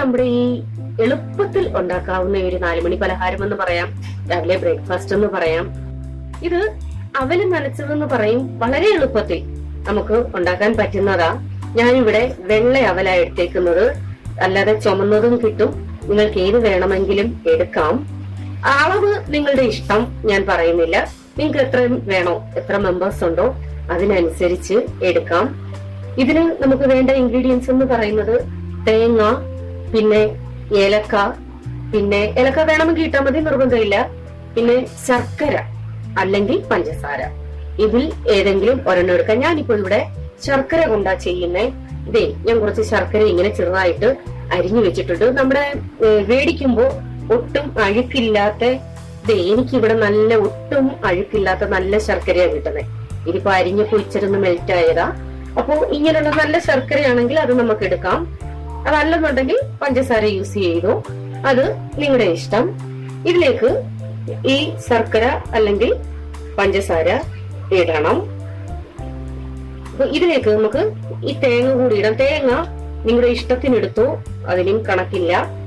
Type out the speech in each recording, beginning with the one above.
നമ്മുടെ ഈ എളുപ്പത്തിൽ ഉണ്ടാക്കാവുന്ന ഒരു നാലുമണി പലഹാരം എന്ന് പറയാം രാവിലെ ബ്രേക്ക്ഫാസ്റ്റ് എന്ന് പറയാം. ഇത് അവൽ നനച്ചതെന്ന് പറയും വളരെ എളുപ്പത്തിൽ നമുക്ക് ഉണ്ടാക്കാൻ പറ്റുന്നതാ. ഞാനിവിടെ വെള്ള അവല എടുത്തേക്കുന്നത്. അല്ലാതെ ചുമന്നതും കിട്ടും. നിങ്ങൾക്ക് ഏത് വേണമെങ്കിലും എടുക്കാം. അളവ് നിങ്ങളുടെ ഇഷ്ടം ഞാൻ പറയുന്നില്ല. നിങ്ങൾക്ക് എത്ര വേണോ എത്ര മെമ്പേഴ്സ് ഉണ്ടോ അതിനനുസരിച്ച് എടുക്കാം. ഇതിന് നമുക്ക് വേണ്ട ഇൻഗ്രീഡിയൻസ് എന്ന് പറയുന്നത് തേങ്ങ പിന്നെ ഏലക്ക പിന്നെ ഏലക്ക വേണമെങ്കിൽ ഇട്ടാൽ മതി നിർബന്ധമില്ല. പിന്നെ ശർക്കര അല്ലെങ്കിൽ പഞ്ചസാര. ഇതിൽ ഏതെങ്കിലും ഒരെണ്ണം എടുക്കാം. ഞാനിപ്പോ ഇവിടെ ശർക്കര കൊണ്ടാ ചെയ്യുന്നേ. ഇതേ ഞാൻ കുറച്ച് ശർക്കര ഇങ്ങനെ ചെറുതായിട്ട് അരിഞ്ഞു വെച്ചിട്ടുണ്ട്. നമ്മുടെ വേടിക്കുമ്പോൾ ഒട്ടും അഴുക്കില്ലാത്ത ഇതേ എനിക്കിവിടെ നല്ല ഒട്ടും അഴുക്കില്ലാത്ത നല്ല ശർക്കരയാണ് കിട്ടുന്നത് ഇതിപ്പോ അരിഞ്ഞപ്പോ ഇച്ചിരുന്ന് മെൽറ്റ് ആയതാ. അപ്പോ ഇങ്ങനെയുള്ള നല്ല ശർക്കരയാണെങ്കിൽ അത് നമുക്ക് എടുക്കാം. അതല്ലെന്നുണ്ടെങ്കിൽ പഞ്ചസാര യൂസ് ചെയ്തു. അത് നിങ്ങളുടെ ഇഷ്ടം. ഇതിലേക്ക് ഈ ശർക്കര അല്ലെങ്കിൽ പഞ്ചസാര ഇടണം. ഇതിലേക്ക് നമുക്ക് ഈ തേങ്ങ കൂടി ഇടാം. തേങ്ങ നിങ്ങളുടെ ഇഷ്ടത്തിനെടുത്തു അതിനും കണക്കില്ല.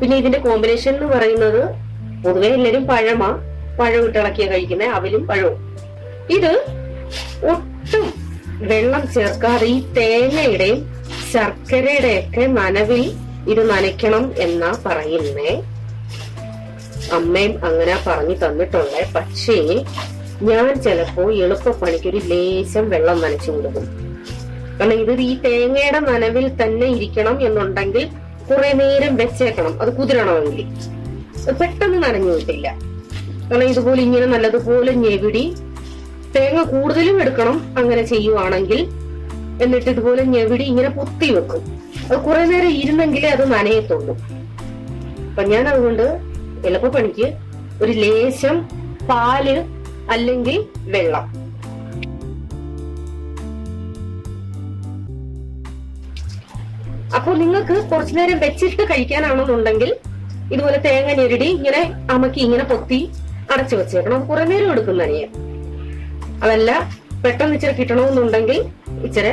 പിന്നെ ഇതിന്റെ കോമ്പിനേഷൻ എന്ന് പറയുന്നത് പൊതുവെ എല്ലാവരും പഴമാ. പഴം ഇട്ടിളക്കിയ കഴിക്കുന്നത് അവലും പഴവും. ഇത് ഒട്ടും വെള്ളം ചേർക്കാതെ ഈ തേങ്ങയുടെയും ശർക്കരയുടെയൊക്കെ നനവിൽ ഇത് നനയ്ക്കണം എന്നാ പറയുന്നേ. അമ്മയും അങ്ങനെ പറഞ്ഞു തന്നിട്ടുള്ളേ. പക്ഷേ ഞാൻ ചിലപ്പോ എളുപ്പപ്പണിക്ക് ഒരു ലേശം വെള്ളം നനച്ചു കൊടുക്കും. കാരണം ഇത് ഈ തേങ്ങയുടെ നനവിൽ തന്നെ ഇരിക്കണം എന്നുണ്ടെങ്കിൽ കുറെ നേരം വെച്ചേക്കണം. അത് കുതിരണമെങ്കിൽ. പെട്ടെന്ന് നനഞ്ഞു കിട്ടില്ല. കാരണം ഇതുപോലെ ഇങ്ങനെ നല്ലതുപോലെ ഞെവിടി തേങ്ങ കൂടുതലും എടുക്കണം അങ്ങനെ ചെയ്യുവാണെങ്കിൽ എന്നിട്ട് ഇതുപോലെ ഞെവിടി ഇങ്ങനെ പൊത്തി വെക്കും. അത് കുറെ നേരം ഇരുന്നെങ്കിലേ അത് നനയത്തുള്ളൂ. അപ്പൊ ഞാൻ അതുകൊണ്ട് എളുപ്പപ്പണിക്ക് ഒരു ലേശം പാൽ അല്ലെങ്കിൽ വെള്ളം. അപ്പോൾ നിങ്ങൾക്ക് കുറച്ചു നേരം വെച്ചിട്ട് കഴിക്കാനാണെന്നുണ്ടെങ്കിൽ ഇതുപോലെ തേങ്ങ ഞെരടി ഇങ്ങനെ അമക്കി ഇങ്ങനെ പൊത്തി അടച്ചു വെച്ചേക്കണം. കുറെ നേരം എടുക്കും നനിയെ അതല്ല പെട്ടെന്ന് ഇച്ചിരി കിട്ടണമെന്നുണ്ടെങ്കിൽ ഇച്ചിരി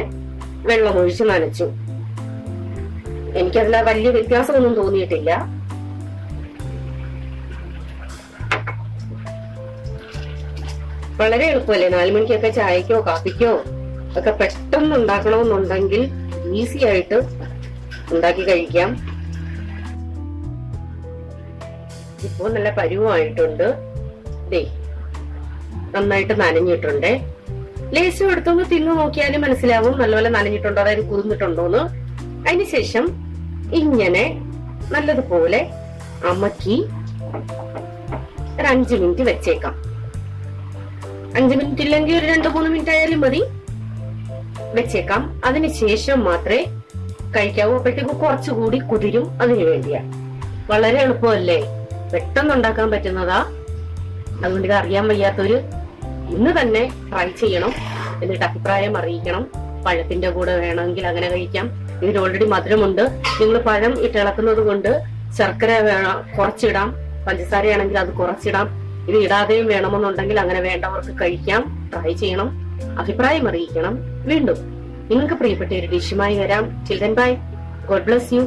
വെള്ളം ഒഴിച്ച് നനച്ചു. എനിക്കതിൽ വലിയ വ്യത്യാസമൊന്നും തോന്നിയിട്ടില്ല. വളരെ എളുപ്പമല്ലേ? നാലു മണിക്കൊക്കെ ചായക്കോ കാപ്പിക്കോ ഒക്കെ പെട്ടെന്ന് ഉണ്ടാക്കണമെന്നുണ്ടെങ്കിൽ ഈസി ആയിട്ട് ഉണ്ടാക്കി കഴിക്കാം. ഇപ്പോ നല്ല പരുവമായിട്ടുണ്ട് ദേ നന്നായിട്ട് നനഞ്ഞിട്ടുണ്ട്. ലേശം എടുത്തൊന്ന് തിന്നു നോക്കിയാലും മനസ്സിലാവും. നല്ലപോലെ നനഞ്ഞിട്ടുണ്ടോ? അതായത് കുതിർന്നിട്ടുണ്ടോന്ന് അതിനുശേഷം ഇങ്ങനെ നല്ലതുപോലെ അമക്കി ഒരു അഞ്ചു മിനിറ്റ് വെച്ചേക്കാം. അഞ്ചു മിനിറ്റ് ഇല്ലെങ്കിൽ ഒരു രണ്ടു മൂന്ന് മിനിറ്റ് ആയാലും മതി. വെച്ചേക്കാം. അതിനുശേഷം മാത്രമേ കഴിക്കാവൂ. അപ്പോഴത്തേക്ക് കുറച്ചുകൂടി കുതിരും അതിനു വേണ്ടിയാ. വളരെ എളുപ്പമല്ലേ? പെട്ടെന്ന് ഉണ്ടാക്കാൻ പറ്റുന്നതാ. അതുകൊണ്ട് ഇത് അറിയാൻ വയ്യാത്തൊരു ഇന്ന് തന്നെ ട്രൈ ചെയ്യണം. എന്നിട്ട് അഭിപ്രായം അറിയിക്കണം. പഴത്തിന്റെ കൂടെ വേണമെങ്കിൽ അങ്ങനെ കഴിക്കാം. ഇതിന് ഓൾറെഡി മധുരമുണ്ട്. നിങ്ങൾ പഴം ഇട്ടിളക്കുന്നത് കൊണ്ട് ശർക്കര വേണം കുറച്ചിടാം. പഞ്ചസാരയാണെങ്കിൽ അത് കുറച്ചിടാം. ഇത് ഇടാതെയും വേണമെന്നുണ്ടെങ്കിൽ അങ്ങനെ വേണ്ടവർക്ക് കഴിക്കാം. ട്രൈ ചെയ്യണം. അഭിപ്രായം അറിയിക്കണം. വീണ്ടും നിങ്ങൾക്ക് പ്രിയപ്പെട്ട ഒരു ഡിഷുമായി വരാം. Children bye God bless you